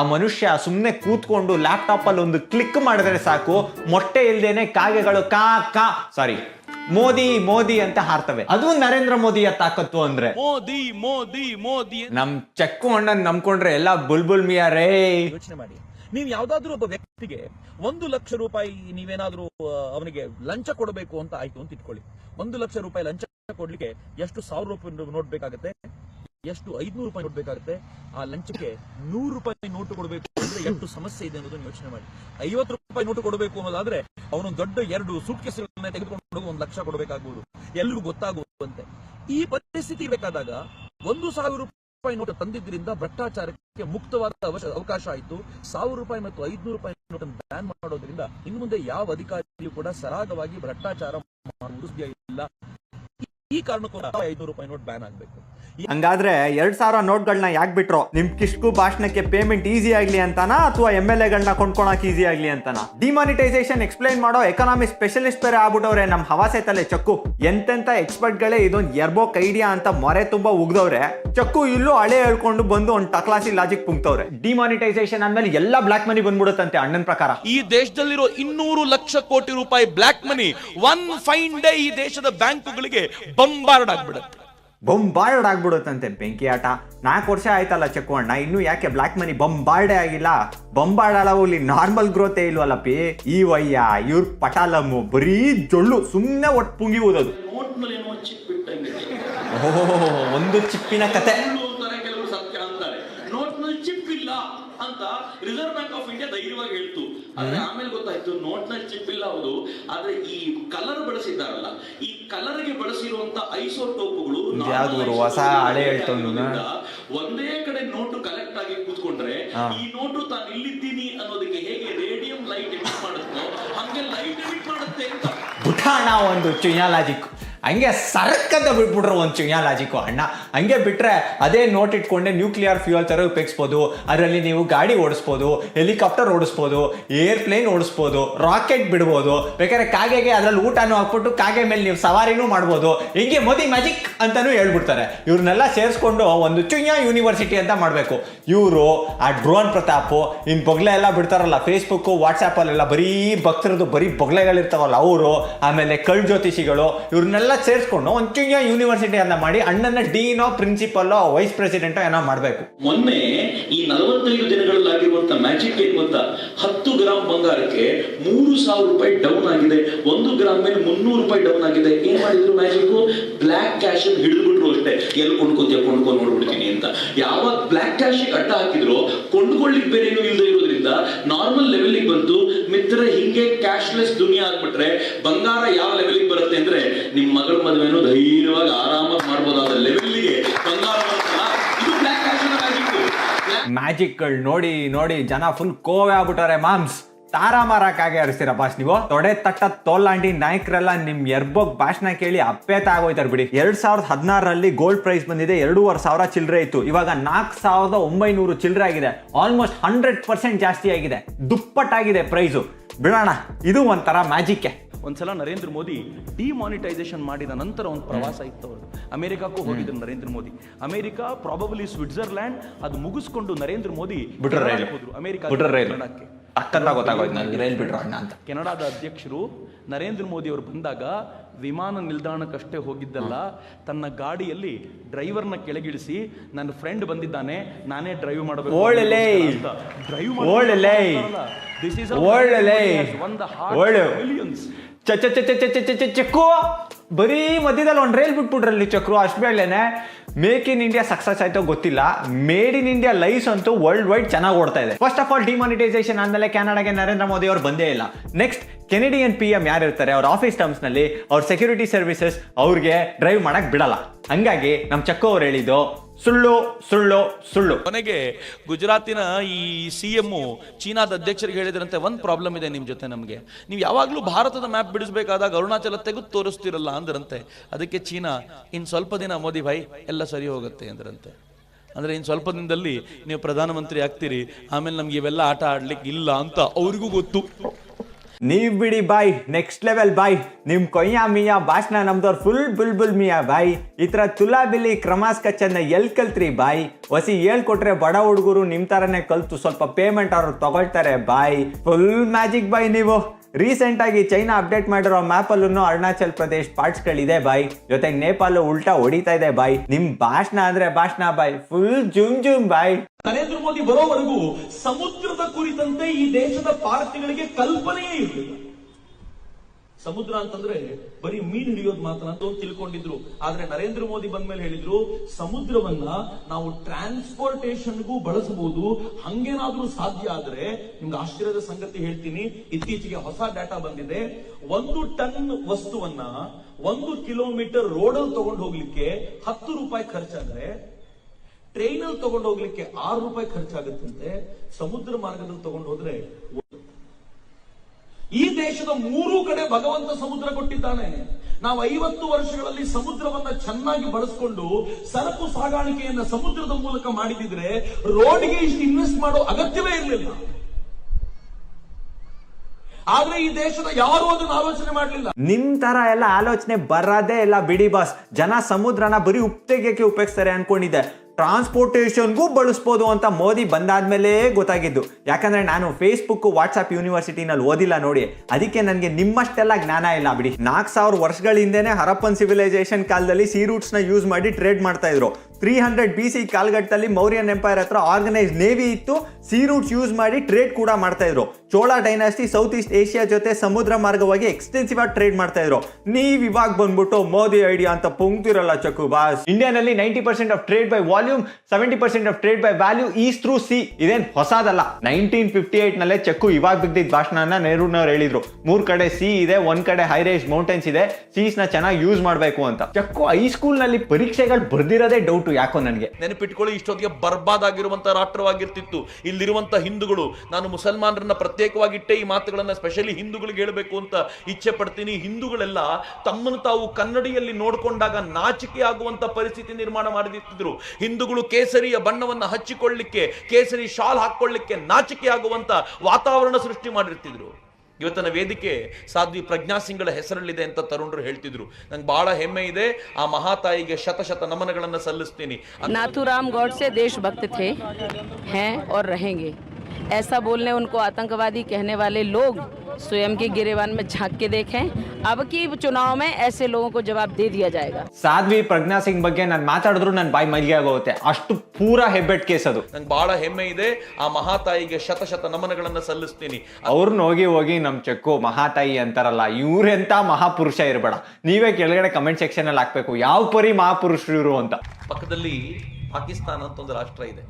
ಆ ಮನುಷ್ಯ ಸುಮ್ಮನೆ ಕೂತ್ಕೊಂಡು ಲ್ಯಾಪ್ಟಾಪ್ ಅಲ್ಲಿ ಒಂದು ಕ್ಲಿಕ್ ಮಾಡಿದ್ರೆ ಸಾಕು ಮೊಟ್ಟೆ ಇಲ್ದೇನೆ ಕಾಗೆಗಳು ಕಾ ಕಾ ಸಾರಿ ಮೋದಿ ಮೋದಿ ಅಂತ ಹಾರ್ತವೆ. ಅದು ನರೇಂದ್ರ ಮೋದಿಯ ತಾಕತ್ತು ಅಂದ್ರೆ. ಮೋದಿ ಮೋದಿ ಮೋದಿ. ನಮ್ ಚಕ್ಕು ಅಣ್ಣನ್ ನಂಬ್ಕೊಂಡ್ರೆ ಎಲ್ಲ ಬುಲ್ಬುಲ್ ಮಿಯಾ ರೇ. ಯೋಚನೆ ಮಾಡಿ. ನೀವು ಯಾವ್ದಾದ್ರು ಒಬ್ಬ ವ್ಯಕ್ತಿಗೆ ಒಂದು ಲಕ್ಷ ರೂಪಾಯಿ ನೀವೇನಾದ್ರೂ ಅವನಿಗೆ ಲಂಚ ಕೊಡಬೇಕು ಅಂತ ಆಯ್ತು ಅಂತ ಇಟ್ಕೊಳ್ಳಿ. ಒಂದು ಲಕ್ಷ ರೂಪಾಯಿ ಲಂಚ ಕೊಡ್ಲಿಕ್ಕೆ ಎಷ್ಟು ಸಾವಿರ ರೂಪಾಯಿ ನೋಟ್ ಬೇಕಾಗುತ್ತೆ ಎಷ್ಟು ಐದ್ನೂರು ರೂಪಾಯಿ ನೋಟ್ ಬೇಕಾಗುತ್ತೆ? ಆ ಲಂಚಕ್ಕೆ ನೂರು ರೂಪಾಯಿ ನೋಟು ಕೊಡಬೇಕು ಅಂದ್ರೆ ಎಷ್ಟು ಸಮಸ್ಯೆ ಇದೆ ಅನ್ನೋದನ್ನ ಯೋಚನೆ ಮಾಡಿ. ಐವತ್ತು ರೂಪಾಯಿ ನೋಟು ಕೊಡಬೇಕು ಅನ್ನೋದಾದ್ರೆ ಅವನು ದೊಡ್ಡ ಎರಡು ಸೂಟ್ ಕೇಸ್ಗಳನ್ನ ತೆಗೆದುಕೊಂಡು ಒಂದು ಲಕ್ಷ ಕೊಡಬೇಕಾಗುವುದು ಎಲ್ರಿಗೂ ಗೊತ್ತಾಗುವಂತೆ ಈ ಪರಿಸ್ಥಿತಿ ಬೇಕಾದಾಗ ಒಂದು ಸಾವಿರ ರೂಪಾಯಿ ನೋಟು ತಂದಿದ್ದರಿಂದ ಭ್ರಷ್ಟಾಚಾರಕ್ಕೆ ಮುಕ್ತವಾದ ಅವಕಾಶ ಆಯಿತು. ಸಾವಿರ ರೂಪಾಯಿ ಮತ್ತು ಐದ್ನೂರು ರೂಪಾಯಿ ನೋಟನ್ನು ಬ್ಯಾನ್ ಮಾಡೋದ್ರಿಂದ ಇನ್ನು ಮುಂದೆ ಯಾವ ಅಧಿಕಾರಿಯೂ ಕೂಡ ಸರಾಗವಾಗಿ ಭ್ರಷ್ಟಾಚಾರ ಮಾಡುವುದು ಇಲ್ಲ. ಈ ಕಾರಣಕ್ಕೂ ಐದ್ನೂರು ರೂಪಾಯಿ ನೋಟ್ ಬ್ಯಾನ್ ಆಗಬೇಕು. ಹಂಗಾದ್ರೆ ಎರಡ್ ಸಾವಿರ ನೋಟ್ಗಳನ್ನ ಯಾಕೆ ಬಿಟ್ರು? ನಿಮ್ ಕಿಷ್ಕು ಭಾಷಣಕ್ಕೆ ಪೇಮೆಂಟ್ ಈಸಿ ಆಗ್ಲಿ ಅಂತಾನಾ ಅಥವಾ ಎಂ ಎಲ್ ಎಗಳನ್ನ ಕೊಂಡ್ಕೊಳಕ್ ಈಸಿ ಆಗ್ಲಿ ಅಂತಾನಾ? ಡಿಮಾನಿಟೈಸೇಷನ್ ಎಕ್ಸ್ಪ್ಲೈನ್ ಮಾಡೋ ಎಕನಾಮಿ ಸ್ಪೆಷಲಿಸ್ಟ್ ಬೇರೆ ಆಗ್ಬಿಟ್ಟವ್ರೆ ನಮ್ ಹವಾಸೆ ತಲೆ ಚಕ್ಕು. ಎಂತೆಂತ ಎಕ್ಸ್ಪರ್ಟ್ ಗಳೇ ಇದೊಂದು ಎರ್ಬೋಕ್ ಐಡಿಯಾ ಅಂತ ಮೊರೆ ತುಂಬಾ ಉಗ್ದವ್ರೆ. ಚಕ್ಕು ಇಲ್ಲೂ ಹಳೆ ಹೇಳ್ಕೊಂಡು ಬಂದು ಒಂದು ಟಕ್ಲಾಸಿ ಲಾಜಿಕ್ ಪುಂಕ್ತವ್ರೆ ಡಿಮಾನಿಟೈಸೇಷನ್ ಅಂದ್ಮೇಲೆ ಎಲ್ಲಾ ಬ್ಲಾಕ್ ಮನಿ ಬಂದ್ಬಿಡುತ್ತಂತೆ ಅಣ್ಣನ್ ಪ್ರಕಾರ. ಈ ದೇಶದಲ್ಲಿರೋ ಇನ್ನೂರು ಲಕ್ಷ ಕೋಟಿ ರೂಪಾಯಿ black money one fine day ಈ ದೇಶದ ಬ್ಯಾಂಕುಗಳಿಗೆ ಬಂಬಾರ್ಡ್ ಆಗ್ಬಿಡುತ್ತೆ. ಬೊಂಬಾರ್ಡ್ ಆಗ್ಬಿಡುತ್ತಂತೆ ಬೆಂಕಿ ಆಟ. ನಾಲ್ಕು ವರ್ಷ ಆಯ್ತಲ್ಲ ಚಕ್ಕು ಅಣ್ಣ ಇನ್ನು ಯಾಕೆ ಬ್ಲ್ಯಾಕ್ ಮನಿ ಬೊಂಬಾರ್ಡೇ ಆಗಿಲ್ಲ? ಬೊಂಬಾರ್ಡ್ ಅಳವಲ್ಲಿ ನಾರ್ಮಲ್ ಗ್ರೋಥೇ ಇಲ್ವಲ್ಲ ಪೇ? ಈ ವಯ್ಯ ಇವ್ರ ಪಟಾಲಮ್ಮು ಬರೀ ಜೊಳ್ಳು ಸುಮ್ಮನೆ ಒಟ್ಟು ಪುಂಗಿ ಓದೋದು ಓಹೋ ಒಂದು ಚಿಪ್ಪಿನ ಕತೆ. ಅಂತ ರಿಸರ್ವ್ ಬ್ಯಾಂಕ್ ಆಫ್ ಇಂಡಿಯಾ ಧೈರ್ಯವಾಗಿ ಹೇಳ್ತು. ಆದ್ರೆ ಆಮೇಲೆ ಗೊತ್ತಾಯ್ತು ನೋಟ್ನಲ್ಲಿ ಚಿಪ್ ಇಲ್ಲ ಹೌದು. ಆದ್ರೆ ಈ ಕಲರ್ ಬಳಸಿದ್ದಾರಲ್ಲ ಈ ಕಲರ್ಗೆ ಬಳಸಿರುವಂತ ಐಸೋ ಟೋಪುಗಳು ಒಂದೇ ಕಡೆ ನೋಟು ಕಲೆಕ್ಟ್ ಆಗಿ ಕೂತ್ಕೊಂಡ್ರೆ ಈ ನೋಟು ತಾನು ಇಲ್ಲಿದ್ದೀನಿ ಅನ್ನೋದಕ್ಕೆ ಹೇಗೆ ರೇಡಿಯಂ ಲೈಟ್ ಎಮಿಟ್ ಮಾಡುತ್ತೋ ಹಂಗೆ ಲೈಟ್ ಎಮಿಟ್ ಮಾಡುತ್ತೆ ಅಂತ. ಒಂದು ಚುಯ್ಯಾ ಲಾಜಿಕ್ ಹಂಗೆ ಸರ್ಕಂತ ಬಿಟ್ಬಿಟ್ರು ಒಂದು ಚುಯಾ ಲಾಜಿಕ್ಕು ಅಣ್ಣ. ಹಂಗೆ ಬಿಟ್ಟರೆ ಅದೇ ನೋಟ್ ಇಟ್ಕೊಂಡೆ ನ್ಯೂಕ್ಲಿಯರ್ ಫ್ಯೂಯಲ್ ಥರ ಉಪಯೋಗಿಸ್ಬೋದು. ಅದರಲ್ಲಿ ನೀವು ಗಾಡಿ ಓಡಿಸ್ಬೋದು ಹೆಲಿಕಾಪ್ಟರ್ ಓಡಿಸ್ಬೋದು ಏರ್ಪ್ಲೇನ್ ಓಡಿಸ್ಬೋದು ರಾಕೆಟ್ ಬಿಡ್ಬೋದು. ಬೇಕಾದ್ರೆ ಕಾಗೆಗೆ ಅದರಲ್ಲಿ ಊಟನೂ ಹಾಕ್ಬಿಟ್ಟು ಕಾಗೆ ಮೇಲೆ ನೀವು ಸವಾರಿನೂ ಮಾಡ್ಬೋದು. ಹಿಂಗೆ ಮೋದಿ ಮ್ಯಾಜಿಕ್ ಅಂತಲೂ ಹೇಳ್ಬಿಡ್ತಾರೆ. ಇವ್ರನ್ನೆಲ್ಲ ಸೇರಿಸ್ಕೊಂಡು ಒಂದು ಚುಯ್ಯ ಯೂನಿವರ್ಸಿಟಿ ಅಂತ ಮಾಡಬೇಕು. ಇವರು ಆ ಡ್ರೋನ್ ಪ್ರತಾಪು, ಇನ್ ಬೊಗ್ಲೆ ಎಲ್ಲ ಬಿಡ್ತಾರಲ್ಲ ಫೇಸ್ಬುಕ್ ವಾಟ್ಸಪ್ಪಲ್ಲೆಲ್ಲ ಬರೀ ಭಕ್ತರದ್ದು ಬರೀ ಬೊಗ್ಲೆಗಳಿರ್ತಾವಲ್ಲ, ಅವರು, ಆಮೇಲೆ ಕಳ್ ಜ್ಯೋತಿಷಿಗಳು ಇವ್ರನ್ನೆಲ್ಲ ಸೇರಿಸ್ಕೊಂಡು ಒಂದು ಯೂನಿವರ್ಸಿಟಿ ಅನ್ನ ಮಾಡಿ ಅಣ್ಣನ ಡೀನೋ ಪ್ರಿನ್ಸಿಪಲ್ಲೋ ವೈಸ್ ಪ್ರೆಸಿಡೆಂಟ್ ಏನೋ ಮಾಡಬೇಕು. ಮೊನ್ನೆ ಈ ನಲವತ್ತೈದು ದಿನಗಳಲ್ಲಾಗಿರುವಂತ ಮ್ಯಾಜಿಕ್ ಏನ್ ಗೊತ್ತಾ? ಹತ್ತು ಗ್ರಾಮ್ ಬಂಗಾರಕ್ಕೆ ಮೂರು ಸಾವಿರ ರೂಪಾಯಿ ಡೌನ್ ಆಗಿದೆ. ಒಂದು ಗ್ರಾಮ್ ಮೇಲೆ ಮುನ್ನೂರು ರೂಪಾಯಿ ಡೌನ್ ಆಗಿದೆ. ಏನ್ ಮಾಡಿದ್ರು ಮ್ಯಾಜಿಕ್ ಬ್ಲಾಕ್ ಕ್ಯಾಶ್ ಹಿಡಿದ್ಬಿಟ್ರು ಅಷ್ಟೇ. ಎಲ್ಲಿ ಕೊಂಡ್ಕೋತೀಯ? ಕೊಂಡ್ಕೊಂಡು ನೋಡ್ಬಿಡ್ತೀನಿ ಅಂತ. ಯಾವಾಗ ಬ್ಲಾಕ್ ಕ್ಯಾಶ್ ಅಡ್ಡ ಹಾಕಿದ್ರು ಕೊಂಡ್ಕೊಳ್ಳಿಕ್ ಬೇರೆ ಇಲ್ಲದೆ ನಾರ್ಮಲ್ ಲೆವೆಲ್ಗೆ ಬಂತು ಮಿತ್ರ ಹಿಂಗೆ ಕ್ಯಾಶ್ಲೆಸ್ ದುನಿಯಾ ಆಗ್ಬಿಟ್ರೆ ಬಂಗಾರ ಯಾವ ಲೆವೆಲ್ಗೆ ಬರುತ್ತೆ ಅಂದ್ರೆ ನಿಮ್ ಮಗಳ ಮದುವೆನೂ ಧೈರ್ಯವಾಗಿ ಆರಾಮಾಗಿ ಮಾಡ್ಬೋದಾದ ಲೆವೆಲ್ಗೆ ಬಂಗಾರ ಮ್ಯಾಜಿಕ್ ನೋಡಿ ನೋಡಿ ಜನ ಫುಲ್ ಕೋವೆ ಆಗ್ಬಿಟ್ಟಾರೆ ಮಾಮ್ಸ್. ತಾರ ಮಾರಕ್ಕಾಗೆ ಹರಿಸ್ತೀರ ಬಾಸ್ ನೀವು? ತೊಡೆ ತಟ್ಟ ತೋಲಾಂಡಿ ನಾಯಕರೆಲ್ಲ ನಿಮ್ ಎರ್ಬೋಗ್ ಭಾಷಣ ಕೇಳಿ ಅಪ್ಪೇತ ಆಗೋಯ್ತಾರೆ ಬಿಡಿ. ಎರಡ್ ಸಾವಿರದ ಹದಿನಾರರಲ್ಲಿ ಗೋಲ್ಡ್ ಪ್ರೈಸ್ ಬಂದಿದೆ ಎರಡೂವರೆ ಸಾವಿರ ಚಿಲ್ಲರೆ ಇತ್ತು. ಇವಾಗ ನಾಲ್ಕು ಸಾವಿರದ ಒಂಬೈನೂರು ಚಿಲ್ಲರೆ ಆಗಿದೆ. ಆಲ್ಮೋಸ್ಟ್ ಹಂಡ್ರೆಡ್ ಪರ್ಸೆಂಟ್ ಜಾಸ್ತಿ ಆಗಿದೆ. ದುಪ್ಪಟ್ಟಾಗಿದೆ ಪ್ರೈಸು ಬಿಡೋಣ ಇದು ಒಂಥರ ಮ್ಯಾಜಿಕ್ಕೆ ಒಂದ್ಸಲ ನರೇಂದ್ರ ಮೋದಿ ಡಿಮಾನಿಟೈಸೇಷನ್ ಮಾಡಿದ ನಂತರ ಒಂದು ಪ್ರವಾಸ ಇತ್ತು ಅವರು ಅಮೆರಿಕಕ್ಕೂ ಹೋಗಿದ್ರು Narendra Modi. America probably Switzerland ಅದು ಮುಗಿಸ್ಕೊಂಡು ನರೇಂದ್ರ ಮೋದಿ ಹೋದ್ರು. ಅಮೆರಿಕ. ಅಕ್ಕಂತ ಗೊತ್ತಾಗೋಯ್ತು ನನಗೆ ರೈಲ್ ಬಿಡ್ರಣ್ಣ ಅಣ್ಣ ಅಂತ ಕೆನಡಾದ ಅಧ್ಯಕ್ಷರು ನರೇಂದ್ರ ಮೋದಿ ಅವರು ಬಂದಾಗ ವಿಮಾನ ನಿಲ್ದಾಣಕ್ಕಷ್ಟೇ ಹೋಗಿದ್ದಲ್ಲ ತನ್ನ ಗಾಡಿಯಲ್ಲಿ ಡ್ರೈವರ್ನ ಕೆಳಗಿಳಿಸಿ ನನ್ನ ಫ್ರೆಂಡ್ ಬಂದಿದ್ದಾನೆ ನಾನೇ ಡ್ರೈವ್ ಮಾಡಬೇಕು ಒಳ್ಳೆ. ಡ್ರೈವ್ ಒಳ್ಳೆ. ದಿಸ್ ಇಸ್ ಒಳ್ಳೆ. ಒನ್ ದ ಒಳ್ಳೆ. ಮಿಲಿಯನ್ಸ್ ಚ ಚ ಚ ಚ ಚ ಚ ಚ ಚ ಚಕ್ಕು ಬರೀ ಮಧ್ಯದಲ್ಲಿ ಒಂದು ರೈಲ್ ಬಿಟ್ಬಿಟ್ರಲ್ಲಿ ಚಕ್ರು ಅಷ್ಟು ಬೇಳೆನೆ ಮೇಕ್ ಇನ್ ಇಂಡಿಯಾ ಸಕ್ಸಸ್ ಆಯ್ತೋ ಗೊತ್ತಿಲ್ಲ. ಮೇಡ್ ಇನ್ ಇಂಡಿಯಾ ಲೈಸ್ ಅಂತೂ ವರ್ಲ್ಡ್ ವೈಡ್ ಚೆನ್ನಾಗಿ ಓಡ್ತಾ ಇದೆ. ಫಸ್ಟ್ ಆಫ್ ಆಲ್ ಡಿಮಾನಿಟೈಸೇಷನ್ ಆದ್ಮೇಲೆ ಕೆನಡಾಗೆ ನರೇಂದ್ರ ಮೋದಿ ಅವರು ಬಂದೇ ಇಲ್ಲ. ನೆಕ್ಸ್ಟ್ ಕೆನಡಿಯನ್ ಪಿ ಎಂ ಯಾರಿರ್ತಾರೆ ಅವ್ರ ಆಫೀಸ್ ಟರ್ಮ್ಸ್ನಲ್ಲಿ ಅವ್ರ ಸೆಕ್ಯೂರಿಟಿ ಸರ್ವಿಸಸ್ ಅವ್ರಿಗೆ ಡ್ರೈವ್ ಮಾಡಕ್ ಬಿಡಲ್ಲ. ಹಂಗಾಗಿ ನಮ್ಮ ಚಕ್ಕು ಅವ್ರು ಹೇಳಿದ್ದು ಸುಳ್ಳು ಸುಳ್ಳು ಸುಳ್ಳು. ಕೊನೆಗೆ ಗುಜರಾತಿನ ಈ ಸಿ ಎಂ ಚೀನಾದ ಅಧ್ಯಕ್ಷರಿಗೆ ಹೇಳಿದ್ರಂತೆ, ಒಂದು ಪ್ರಾಬ್ಲಮ್ ಇದೆ ನಿಮ್ಮ ಜೊತೆ ನಮಗೆ. ನೀವು ಯಾವಾಗಲೂ ಭಾರತದ ಮ್ಯಾಪ್ ಬಿಡಿಸಬೇಕಾದಾಗ ಅರುಣಾಚಲ ತೆಗೆದು ತೋರಿಸ್ತಿರಲ್ಲ ಅಂದ್ರಂತೆ. ಅದಕ್ಕೆ ಚೀನಾ ಇನ್ನು ಸ್ವಲ್ಪ ದಿನ ಮೋದಿ ಭಾಯ್, ಎಲ್ಲ ಸರಿ ಹೋಗುತ್ತೆ ಅಂದ್ರಂತೆ. ಅಂದರೆ ಇನ್ನು ಸ್ವಲ್ಪ ದಿನದಲ್ಲಿ ನೀವು ಪ್ರಧಾನಮಂತ್ರಿ ಆಗ್ತೀರಿ, ಆಮೇಲೆ ನಮ್ಗೆ ಇವೆಲ್ಲ ಆಟ ಆಡ್ಲಿಕ್ಕೆ ಇಲ್ಲ ಅಂತ ಅವ್ರಿಗೂ ಗೊತ್ತು. ನೀವ್ ಬಿಡಿ ಬಾಯ್ ನೆಕ್ಸ್ಟ್ ಲೆವೆಲ್ ಬಾಯ್ ನಿಮ್ ಕೊಯ್ಯ ಮಿಯಾ ಭಾಷಣ ನಮ್ದವ್ರು ಫುಲ್ ಬುಲ್ ಬುಲ್ ಮಿಯಾ ಬಾಯ್ ಈ ತರ ತುಲಾಬಿಲಿ ಕ್ರಮಾಸ್ ಕಚ್ಚನ್ನ ಎಲ್ ಕಲ್ತ್ರಿ ಬಾಯ್ ಹೊಸಿ ಹೇಳ್ಕೊಟ್ರೆ ಬಡ ಹುಡುಗರು ನಿಮ್ ತರನೇ ಕಲ್ತು ಸ್ವಲ್ಪ ಪೇಮೆಂಟ್ ಅವ್ರು ತಗೊಳ್ತಾರೆ ಬಾಯ್ ಫುಲ್ ಮ್ಯಾಜಿಕ್ ಬಾಯ್ ನೀವು. ರೀಸೆಂಟ್ ಆಗಿ ಚೈನಾ ಅಪ್ಡೇಟ್ ಮಾಡಿರೋ ಮ್ಯಾಪ್ ಅಲ್ಲೂ ಅರುಣಾಚಲ್ ಪ್ರದೇಶ್ ಪಾರ್ಟ್ಸ್ ಗಳಿದೆ ಬಾಯ್ ಜೊತೆಗೆ ನೇಪಾಳ ಉಲ್ಟಾ ಹೊಡಿತಾ ಇದೆ ಬಾಯ್ ನಿಮ್ ಭಾಷಣ ಅಂದ್ರೆ ಭಾಷಣ ಬಾಯ್ ಫುಲ್ ಜುಮ್ ಜುಮ್ ಬಾಯ್ ನರೇಂದ್ರ ಮೋದಿ ಬರೋವರೆಗೂ ಸಮುದ್ರದ ಕುರಿತಂತೆ ಈ ದೇಶದ ಪಾರ್ಟಿಗಳಿಗೆ ಕಲ್ಪನೆಯೇ ಇರಲಿಲ್ಲ. ಸಮುದ್ರ ಅಂತಂದ್ರೆ ಬರೀ ಮೀನ್ ಹಿಡಿಯೋದು ಮಾತ್ರ ಅಂತ ತಿಳ್ಕೊಂಡಿದ್ರು. ಆದ್ರೆ ನರೇಂದ್ರ ಮೋದಿ ಬಂದ್ಮೇಲೆ ಹೇಳಿದ್ರು, ಸಮುದ್ರವನ್ನ ನಾವು ಟ್ರಾನ್ಸ್ಪೋರ್ಟೇಷನ್ಗೂ ಬಳಸಬಹುದು. ಹಂಗೇನಾದ್ರೂ ಸಾಧ್ಯ ಆದ್ರೆ ನಿಮ್ಗೆ ಆಶ್ಚರ್ಯದ ಸಂಗತಿ ಹೇಳ್ತೀನಿ. ಇತ್ತೀಚೆಗೆ ಹೊಸ ಡಾಟಾ ಬಂದಿದೆ. ಒಂದು ಟನ್ ವಸ್ತುವನ್ನ ಒಂದು ಕಿಲೋಮೀಟರ್ ರೋಡಲ್ಲಿ ತಗೊಂಡು ಹೋಗ್ಲಿಕ್ಕೆ ಹತ್ತು ರೂಪಾಯಿ ಖರ್ಚಾದ್ರೆ ಟ್ರೈನಲ್ಲಿ ತಗೊಂಡು ಹೋಗ್ಲಿಕ್ಕೆ ಆರು ರೂಪಾಯಿ ಖರ್ಚಾಗುತ್ತಂತೆ, ಸಮುದ್ರ ಮಾರ್ಗದಲ್ಲಿ ತಗೊಂಡು ಹೋದ್ರೆ ಈ ದೇಶದ ಮೂರು ಕಡೆ ಭಗವಂತ ಸಮುದ್ರ ಕೊಟ್ಟಿದ್ದಾನೆ. ನಾವು ಐವತ್ತು ವರ್ಷಗಳಲ್ಲಿ ಸಮುದ್ರವನ್ನ ಚೆನ್ನಾಗಿ ಬಳಸ್ಕೊಂಡು ಸರಕು ಸಾಗಾಣಿಕೆಯನ್ನ ಸಮುದ್ರದ ಮೂಲಕ ಮಾಡಿದಿದ್ರೆ ರೋಡ್ಗೆ ಇಷ್ಟು ಇನ್ವೆಸ್ಟ್ ಮಾಡೋ ಅಗತ್ಯವೇ ಇರಲಿಲ್ಲ. ಆದ್ರೆ ಈ ದೇಶದ ಯಾರು ಅದನ್ನು ಆಲೋಚನೆ ಮಾಡಲಿಲ್ಲ. ನಿಮ್ ತರ ಎಲ್ಲ ಆಲೋಚನೆ ಬರೋದೇ ಇಲ್ಲ ಬಿಡಿ ಬಾಸ್. ಜನ ಸಮುದ್ರನ ಬರೀ ಉಪ್ಪು ತೆಗಿಯಕ್ಕೆ ಉಪಯೋಗಿಸ್ತಾರೆ ಅನ್ಕೊಂಡಿದ್ದೆ. ಟ್ರಾನ್ಸ್ಪೋರ್ಟೇಷನ್ಗೂ ಬಳಸ್ಬೋದು ಅಂತ ಮೋದಿ ಬಂದಾದ್ಮೇಲೆ ಗೊತ್ತಾಗಿದ್ದು. ಯಾಕಂದ್ರೆ ನಾನು ಫೇಸ್ಬುಕ್ ವಾಟ್ಸಪ್ ಯೂನಿವರ್ಸಿಟಿನಲ್ಲಿ ಓದಿಲ್ಲ ನೋಡಿ. ಅದಕ್ಕೆ ನನಗೆ ನಿಮ್ಮಷ್ಟೆಲ್ಲ ಜ್ಞಾನ ಇಲ್ಲ ಬಿಡಿ. ನಾಲ್ಕು ಸಾವಿರ ವರ್ಷಗಳ ಹಿಂದೆನೆ ಹರಪ್ಪನ್ ಸಿವಿಲೈಸೇಷನ್ ಕಾಲದಲ್ಲಿ ಸಿ ರೂಟ್ಸ್ನ ಯೂಸ್ ಮಾಡಿ ಟ್ರೇಡ್ ಮಾಡ್ತಾ ಇದ್ರು. ತ್ರೀ ಹಂಡ್ರೆಡ್ ಬಿ ಸಿ ಕಾಲಘಟ್ಟದಲ್ಲಿ ಮೌರ್ಯನ್ ಎಂಪೈರ್ ಹತ್ರ ಆರ್ಗನೈಸ್ ನೇವಿ ಇತ್ತು. ಸಿ ರೂಟ್ಸ್ ಯೂಸ್ ಮಾಡಿ ಟ್ರೇಡ್ ಕೂಡ ಮಾಡ್ತಾ ಇದ್ರು. Chola dynasty south east Asia ಜೊತೆ ಸಮುದ್ರ ಮಾರ್ಗವಾಗಿ ಎಕ್ಸ್ಟೆನ್ಸಿವ್ ಆಗಿ ಟ್ರೇಡ್ ಮಾಡ್ತಾ ಇದ್ರು. ನೀವ್ ಇವಾಗ ಬಂದ್ಬಿಟ್ಟು ಮೋದಿ ಐಡಿಯಾ ಅಂತ ಪೊಂಗ್ತಿರಲ್ಲ ಚಕು ಬಾಸ್. ಇಂಡಿಯಾನಲ್ಲಿ ninety percent of trade by volume seventy percent of trade by value is through sea ಇದೇನ್ ಹೊಸದಲ್ಲ. ನೈನ್ಟೀನ್ ಫಿಫ್ಟಿ ಏಟ್ ನಲ್ಲೇ ಚಕ್ಕು ಇವಾಗ ಬಿದ್ದಿದ್ದ ಭಾಷಣನ ನೆಹರೂನವ್ರು ಹೇಳಿದ್ರು. ಮೂರ್ ಕಡೆ ಸಿ ಇದೆ ಒಂದ್ ಕಡೆ ಹೈ ರೇಂಜ್ ಮೌಂಟೈನ್ಸ್ ಇದೆ. ಸೀಸ್ನ ಚೆನ್ನಾಗಿ ಯೂಸ್ ಮಾಡ್ಬೇಕು ಅಂತ. ಚಕ್ಕು ಹೈಸ್ಕೂಲ್ನಲ್ಲಿ ಪರೀಕ್ಷೆಗಳು ಬರ್ದಿರೋದೇ ಡೌಟ್ ಯಾಕೋ ನನಗೆ. ನೆನಪಿಟ್ಕೊಳ್ಳಿ ಇಷ್ಟೊತ್ತಿಗೆ ಬರ್ಬಾದಾಗಿರುವಂತ ರಾಷ್ಟ್ರವಾಗಿರ್ತಿತ್ತು. ಇಲ್ಲಿರುವಂತ ಹಿಂದೂಗಳು, ನಾನು ಮುಸಲ್ಮಾನರನ್ನ ಪ್ರತ್ಯೇಕವಾಗಿಟ್ಟೆ ಈ ಮಾತುಗಳನ್ನು ಸ್ಪೆಷಲಿ ಹಿಂದೂಗಳಿಗೆ ಹೇಳಬೇಕು ಅಂತ ಇಚ್ಛೆ ಪಡ್ತೀನಿ. ಹಿಂದೂಗಳೆಲ್ಲ ತಮ್ಮನ್ನು ತಾವು ಕನ್ನಡಿಯಲ್ಲಿ ನೋಡಿಕೊಂಡಾಗ ನಾಚಿಕೆ ಆಗುವಂಥ ಪರಿಸ್ಥಿತಿ ನಿರ್ಮಾಣ ಮಾಡಿದ್ರು ಹಿಂದೂಗಳು ಕೇಸರಿಯ ಬಣ್ಣವನ್ನು ಹಚ್ಚಿಕೊಳ್ಳಿಕ್ಕೆ, ಕೇಸರಿ ಶಾಲ್ ಹಾಕ್ಕೊಳ್ಳಿಕ್ಕೆ ನಾಚಿಕೆ ಆಗುವಂಥ ವಾತಾವರಣ ಸೃಷ್ಟಿ ಮಾಡಿರ್ತಿದ್ರು. ಇವತ್ತಿನ ವೇದಿಕೆ ಸಾಧ್ವಿ ಪ್ರಜ್ಞಾ ಸಿಂಗ್ಗಳ ಹೆಸರಲ್ಲಿದೆ ಅಂತ ತರುಣರು ಹೇಳ್ತಿದ್ರು ನಂಗೆ ಬಹಳ ಹೆಮ್ಮೆ ಇದೆ ಆ ಮಹಾತಾಯಿಗೆ ಶತಶತ ನಮನಗಳನ್ನ ಸಲ್ಲಿಸ್ತೀನಿ नाथूराम गौडसे देशभक्त थे हैं और रहेंगे ऐसा बोलने उनको आतंकवादी कहने वाले लोग स्वयं के गिरेवान में झांक के देखें अब की चुनाव में ऐसे लोगों को जवाब दे दिया जाएगा ಸಾಧ್ವಿ ಪ್ರಜ್ಞಾ ಸಿಂಗ್ ಬಗ್ಗೆ ನಾನು ಮಾತಾಡಿದ್ರು ನನ್ನ ಬಾಯಿ ಮೈಲಿಗೆ ಆಗೋಗುತ್ತೆ ಅಷ್ಟು ಪೂರಾ ಹೆಬ್ಬೆಟ್ ಕೇಸ್ ಅದು ನಂಗೆ ಬಹಳ ಹೆಮ್ಮೆ ಇದೆ ಆ ಮಹಾತಾಯಿಗೆ ಶತಶತ ನಮನಗಳನ್ನ ಸಲ್ಲಿಸ್ತೀನಿ ಅವ್ರನ್ನ ಹೋಗಿ ಹೋಗಿ ನಮ್ ಚೆಕ್ಕು ಮಹಾತಾಯಿ ಅಂತಾರಲ್ಲ ಇವ್ರೆಂತ ಮಹಾಪುರುಷ ಇರಬೇಡ ನೀವೇ ಕೆಳಗಡೆ ಕಮೆಂಟ್ ಸೆಕ್ಷನ್ ಅಲ್ಲಿ ಹಾಕ್ಬೇಕು ಯಾವ ಪರಿ ಮಹಾಪುರುಷರು ಇವರು ಅಂತ ಪಕ್ಕದಲ್ಲಿ ಪಾಕಿಸ್ತಾನ ಅಂತ ಒಂದು ರಾಷ್ಟ್ರ ಇದೆ